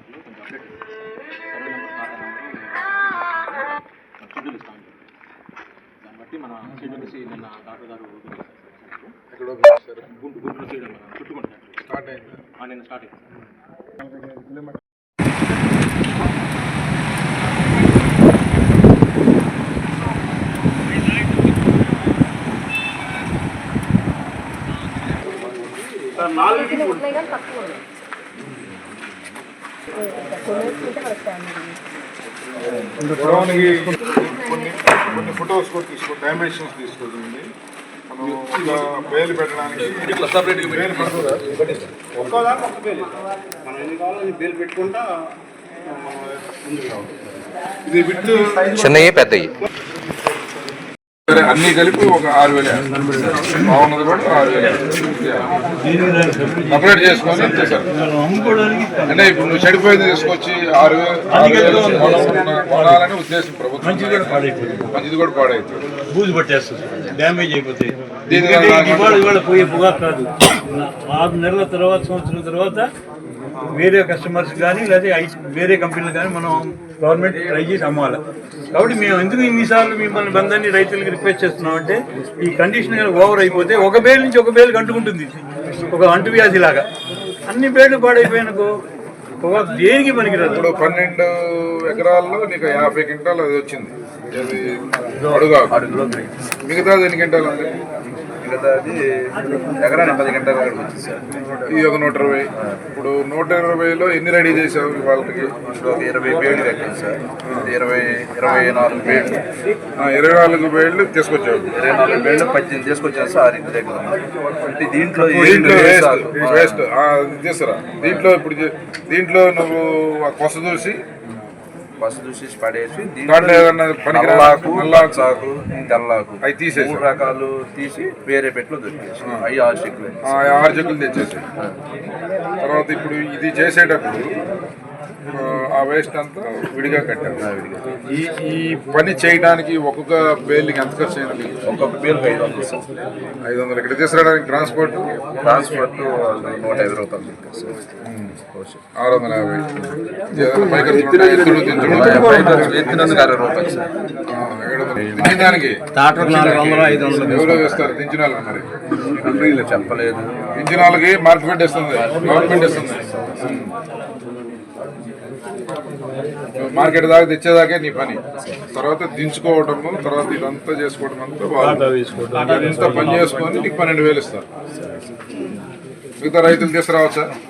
యాప్లో కొంచెం update survey number ఖాతా నెంబర్ షెడ్యూల్ దాన్ని బట్టి మన షెడ్యూల్ ఇచ్చి నిన్న డాక్టర్ గారు గుంటు చేయడం చుట్టుకుంటారు స్టార్ట్ అయింది నిన్న స్టార్ట్ అయింది గొడవనికి కొన్ని కొన్ని ఫొటోస్ కూడా తీసుకో డైమెన్షన్స్ తీసుకోండి మనం ఇలా పెట్టడానికి బయలు పడుతుందా ఒక్కదానికి ఒక్క మనం ఎన్ని కావాలో బేల్ పెట్టుకుంటా ఇది విత్ చిన్నవి పెద్దవి. అన్ని కలిపి ఒక ఆరు వేలు బాగున్నది కూడా ఆరు వేలు సపరేట్ చేసుకొని ఇచ్చేసారు అంటే ఇప్పుడు నువ్వు చెడిపోయేది తీసుకొచ్చి ఆరు వేలు కొనాలని ఉద్దేశం ప్రభుత్వం. మంచిది కూడా పాడైతుంది బూజు పట్టేస్తుంది. డ్యామేజ్ అయిపోతాయి పోయే పొగా కాదు. ఆరు నెలల తర్వాత సంవత్సరం తర్వాత వేరే కస్టమర్స్ కానీ లేదా ఐ- వేరే కంపెనీలు కానీ మనం గవర్నమెంట్ ట్రై చేసి అమ్మాలి. కాబట్టి మేము ఎందుకు ఇన్నిసార్లు మిమ్మల్ని బంధాన్ని రైతులకి రిక్వెస్ట్ చేస్తున్నాం అంటే ఈ కండిషన్ కనుక ఓవర్ అయిపోతే ఒక బేల్ నుంచి ఒక బేల్ అంటుకుంటుంది. ఒక అంటువ్యాధి లాగా. అన్ని బేళ్ళు పాడైపోయినకు పొగా దేనికి పనికిరాదు. ఇప్పుడు పన్నెండు ఎకరాల్లో నీకు యాభై క్వింటాలు అది వచ్చింది. మిగతాది ఎన్ని క్వింటాలు ఉంది? మిగతాది ఎకరానికి పది గంటల వరకు వచ్చింది సార్. ఇది ఒక నూట ఇరవై. ఇప్పుడు నూట ఇరవైలో ఎన్ని రెడీ చేసావు వాళ్ళకి ఒక ఇరవై బేళ్ళు కట్టింది సార్. ఇరవై ఇరవై నాలుగు బేళ్ళు ఇరవై నాలుగు వేళ్ళు తీసుకొచ్చావు. ఇరవై నాలుగు బేళ్ళు పద్దెనిమిది తీసుకొచ్చాను సార్ ఇంటి దగ్గర. అంటే దీంట్లో వేస్ట్. వేస్ట్. తీసుకురా. దీంట్లో ఇప్పుడు దీంట్లో నువ్వు కొస చూసి బస్సు చూసి పడేసి నల్లాకు. నల్లాకు తెల్లాకు అవి తీసేసి మూడు రకాలు తీసి వేరే పెట్లో దొరికేసి అవి ఆరు చెక్కులు ఆరు జగ్గులు తెచ్చేసి తర్వాత ఇప్పుడు ఇది చేసేటప్పుడు ఆ, ఆ వేస్ట్ అంతా విడిగా కట్టావు ఈ ఈ పని చేయడానికి ఒక్కొక్క బేల్కి ఎంత ఖర్చు అయింది ఒక్కొక్క బేలుకి ఐదు వందలు సార్ ఐదు వందలు ఇక్కడ తీసుకురావడానికి ట్రాన్స్పోర్ట్ ట్రాన్స్పోర్ట్ నూట యాభై రూపాయలు ఆరు వందల యాభై. ఎత్తినందుకు అరవై రూపాయలు. దించడానికి ఎవరో వేస్తారు దించిన వాళ్ళకి మరి చెప్పలేదు దించిన వాళ్ళకి మార్కెట్ ఇస్తుంది గవర్నమెంట్ ఇస్తుంది మార్కెట్ దాకా తెచ్చేదాకే నీ పని. తర్వాత దించుకోవటము తర్వాత ఇదంతా చేసుకోవడం అంతా ఎంత పని చేసుకొని నీకు పన్నెండు వేలు ఇస్తారు. మిగతా రైతులు తీసుకురావచ్చా